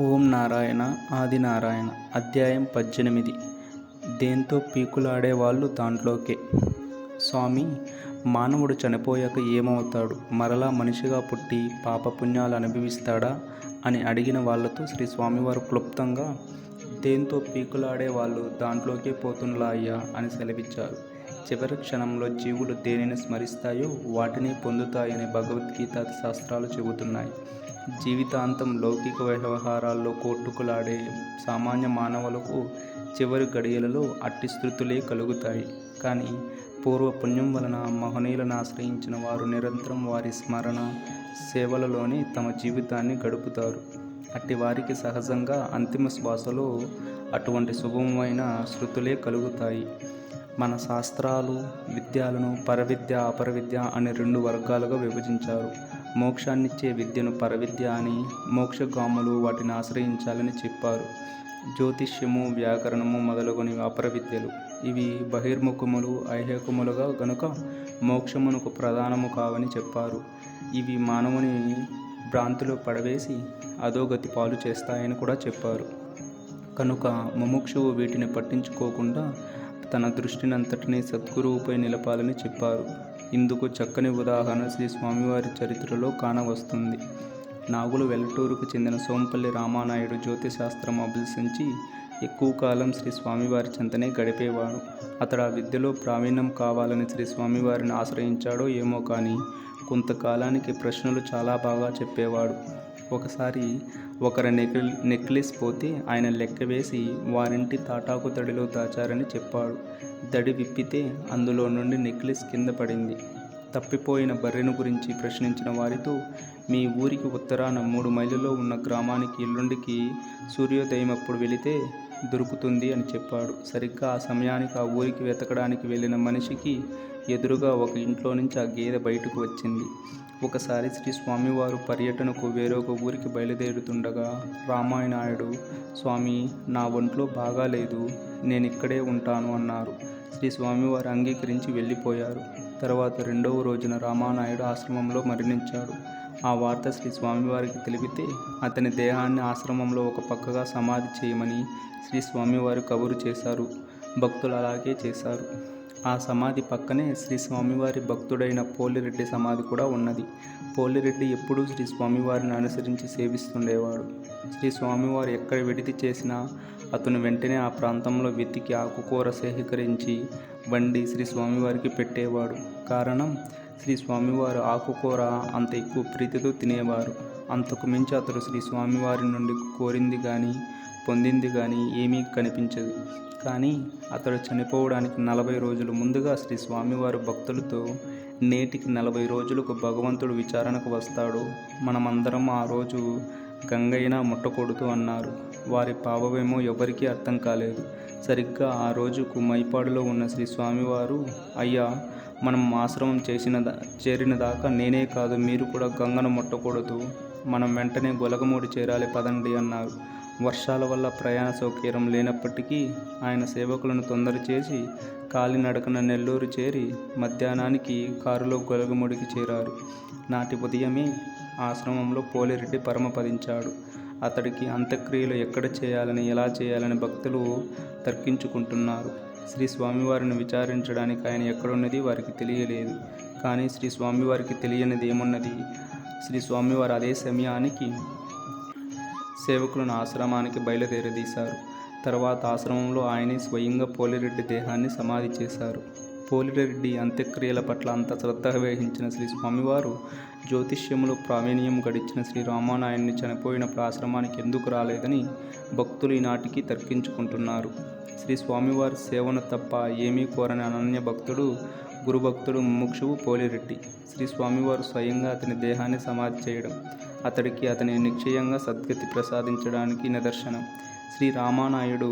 ఓం నారాయణ ఆది నారాయణ అధ్యాయం పద్దెనిమిది. దేంతో పీకులాడే వాళ్ళు దాంట్లోకే. స్వామి మానవుడు చనిపోయాక ఏమవుతాడు? మరలా మనిషిగా పుట్టి పాపపుణ్యాలు అనుభవిస్తాడా? అని అడిగిన వాళ్ళతో శ్రీ స్వామివారు క్లుప్తంగా దేంతో పీకులాడే వాళ్ళు దాంట్లోకే పోతున్లా అయ్యా అని సెలవిచ్చారు. చివరి క్షణంలో జీవులు దేనిని స్మరిస్తాయో వాటిని పొందుతాయని భగవద్గీత శాస్త్రాలు చెబుతున్నాయి. జీవితాంతం లౌకిక వ్యవహారాల్లో కోట్టుకులాడే సామాన్య మానవులకు చివరి గడియలలో అట్టి స్థృతులే కలుగుతాయి. కానీ పూర్వ పుణ్యం వలన మహనీయులను ఆశ్రయించిన వారు నిరంతరం వారి స్మరణ సేవలలోనే తమ జీవితాన్ని గడుపుతారు. అట్టి వారికి సహజంగా అంతిమ శ్వాసలో అటువంటి శుభమైన శృతులే కలుగుతాయి. మన శాస్త్రాలు విద్యలను పరవిద్య అపరవిద్య అనే రెండు వర్గాలుగా విభజించారు. మోక్షాన్నిచ్చే విద్యను పరవిద్య అని మోక్షగాములు వాటిని ఆశ్రయించాలని చెప్పారు. జ్యోతిష్యము వ్యాకరణము మొదలగుని అపర విద్యలు ఇవి బహిర్ముఖములు ఐహేకములుగా గనుక మోక్షమునకు ప్రధానము కావని చెప్పారు. ఇవి మానవుని భ్రాంతిలో పడవేసి అధోగతి పాలు చేస్తాయని కూడా చెప్పారు. కనుక ముముక్షువు వీటిని పట్టించుకోకుండా తన దృష్టినంతటినీ సద్గురువుపై నిలపాలని చెప్పారు. ఇందుకు చక్కని ఉదాహరణ శ్రీ స్వామివారి చరిత్రలో కానవస్తుంది. నాగులు వెల్లటూరుకు చెందిన సోంపల్లి రామానాయుడు జ్యోతిశాస్త్రం అభ్యసించి ఎక్కువ కాలం శ్రీ స్వామివారి చెంతనే గడిపేవాడు అతడు ఆ విద్యలో ప్రావీణ్యం కావాలని శ్రీ స్వామివారిని ఆశ్రయించాడో ఏమో కానీ కొంతకాలానికి ప్రశ్నలు చాలా బాగా చెప్పేవాడు. ఒకసారి ఒకరి నెక్ నెక్లెస్ పోతే ఆయన లెక్క వేసి వారింటి తాటాకు తడిలో దాచారని చెప్పాడు. దడి విప్పితే అందులో నుండి నెక్లెస్ కింద పడింది. తప్పిపోయిన బర్రెను గురించి ప్రశ్నించిన వారితో మీ ఊరికి ఉత్తరాన మూడు మైళ్ళలో ఉన్న గ్రామానికి ఎల్లుండికి సూర్యోదయం అప్పుడు వెళితే దొరుకుతుంది అని చెప్పాడు. సరిగ్గా ఆ సమయానికి ఆ ఊరికి వెతకడానికి వెళ్ళిన మనిషికి ఎదురుగా ఒక ఇంట్లో నుంచి ఆ గేదె బయటకు వచ్చింది. ఒకసారి శ్రీ స్వామివారు పర్యటనకు వేరొక ఊరికి బయలుదేరుతుండగా రామాయణాయుడు స్వామి నా ఒంట్లో బాగాలేదు నేను ఇక్కడే ఉంటాను అన్నారు. శ్రీ స్వామివారు అంగీకరించి వెళ్ళిపోయారు. తర్వాత రెండవ రోజున రామానాయుడు ఆశ్రమంలో మరణించాడు. ఆ వార్త శ్రీ స్వామివారికి తెలిపితే అతని దేహాన్ని ఆశ్రమంలో ఒక పక్కగా సమాధి చేయమని శ్రీ స్వామివారు కబురు చేశారు. భక్తులు అలాగే చేశారు. ఆ సమాధి పక్కనే శ్రీ స్వామివారి భక్తుడైన పోలిరెడ్డి సమాధి కూడా ఉన్నది. పోలిరెడ్డి ఎప్పుడూ శ్రీ స్వామివారిని అనుసరించి సేవిస్తుండేవాడు. శ్రీ స్వామివారు ఎక్కడ విడిది చేసినా అతను వెంటనే ఆ ప్రాంతంలో వెతికి ఆకుకూర సేకరించి బండి శ్రీ స్వామివారికి పెట్టేవాడు. కారణం శ్రీ స్వామివారు ఆకుకూర అంత ఎక్కువ ప్రీతితో తినేవారు. అంతకు మించి అతడు శ్రీ స్వామివారి నుండి కోరింది కానీ పొందింది కానీ ఏమీ కనిపించదు. కానీ అతడు చనిపోవడానికి నలభై రోజులు ముందుగా శ్రీ స్వామివారు భక్తులతో నేటికి నలభై రోజులకు భగవంతుడు విచారణకు వస్తాడు. మనమందరం ఆ రోజు గంగైనా ముట్టకూడదు అన్నారు. వారి పాపమేమో ఎవరికీ అర్థం కాలేదు. సరిగ్గా ఆ రోజుకు మైపాడులో ఉన్న శ్రీ స్వామివారు అయ్యా మనం ఆశ్రమం చేసిన చేరిన దాకా నేనే కాదు మీరు కూడా గంగను ముట్టకూడదు. మనం వెంటనే గొలగమూడి చేరాలి పదండి అన్నారు. వర్షాల వల్ల ప్రయాణ సౌకర్యం లేనప్పటికీ ఆయన సేవకులను తొందర చేసి కాలినడకన నెల్లూరు చేరి మధ్యాహ్నానికి కారులో గొలగముడికి చేరారు. నాటి ఉదయమే ఆశ్రమంలో పోలిరెడ్డి పరమపదించాడు అతడికి అంత్యక్రియలు ఎక్కడ చేయాలని ఎలా చేయాలని భక్తులు తర్కించుకుంటున్నారు. శ్రీ స్వామివారిని విచారించడానికి ఆయన ఎక్కడున్నది వారికి తెలియలేదు. కానీ శ్రీ స్వామివారికి తెలియనిది ఏమున్నది శ్రీ స్వామివారు అదే సమయానికి సేవకులను ఆశ్రమానికి బయలుదేరదీశారు. తర్వాత ఆశ్రమంలో ఆయనే స్వయంగా పోలిరెడ్డి దేహాన్ని సమాధి చేశారు. పోలిరెడ్డి అంత్యక్రియల పట్ల అంత శ్రద్ధ వహించిన శ్రీ స్వామివారు జ్యోతిష్యములో ప్రావీణ్యం గడిచిన శ్రీ రామానాయుడిని చనిపోయినప్పుడు ఆశ్రమానికి ఎందుకు రాలేదని భక్తులు ఈనాటికి తర్కించుకుంటున్నారు. శ్రీ స్వామివారి సేవను తప్ప ఏమీ కోరని అనన్య భక్తుడు గురుభక్తుడు ముముక్షువు పోలిరెడ్డి శ్రీ స్వామివారు స్వయంగా అతని దేహాన్ని సమాధి చేయడం అతడికి అతని నిశ్చయంగా సద్గతి ప్రసాదించడానికి నిదర్శనం. శ్రీ రామానాయుడు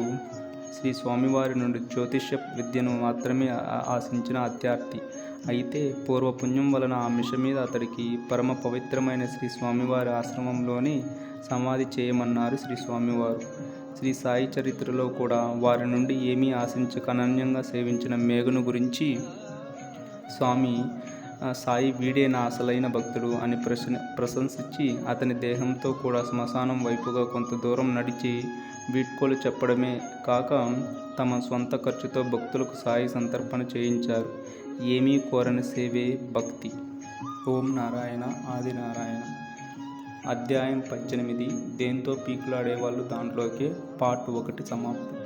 శ్రీ స్వామివారి నుండి జ్యోతిష్య విద్యను మాత్రమే ఆశించిన అత్యార్థి. అయితే పూర్వపుణ్యం వలన ఆ మిష మీద అతడికి పరమ పవిత్రమైన శ్రీ స్వామివారి ఆశ్రమంలోనే సమాధి చేయమన్నారు శ్రీ స్వామివారు. శ్రీ సాయి చరిత్రలో కూడా వారి నుండి ఏమీ ఆశించక అనన్యంగా సేవించిన మేఘను గురించి స్వామి సాయి వీడే నా అసలైన భక్తుడు అని ప్రశ్న ప్రశంసించి అతని దేహంతో కూడా శ్మశానం వైపుగా కొంత దూరం నడిచి వీడ్కోలు చెప్పడమే కాక తమ సొంత ఖర్చుతో భక్తులకు సాయి సంతర్పణ చేయించారు. ఏమీ కోరని సేవే భక్తి. ఓం నారాయణ ఆది నారాయణ. అధ్యాయం పద్దెనిమిది. దేంతో పీకులాడేవాళ్ళు దాంట్లోకే పార్ట్ ఒకటి సమాప్తం.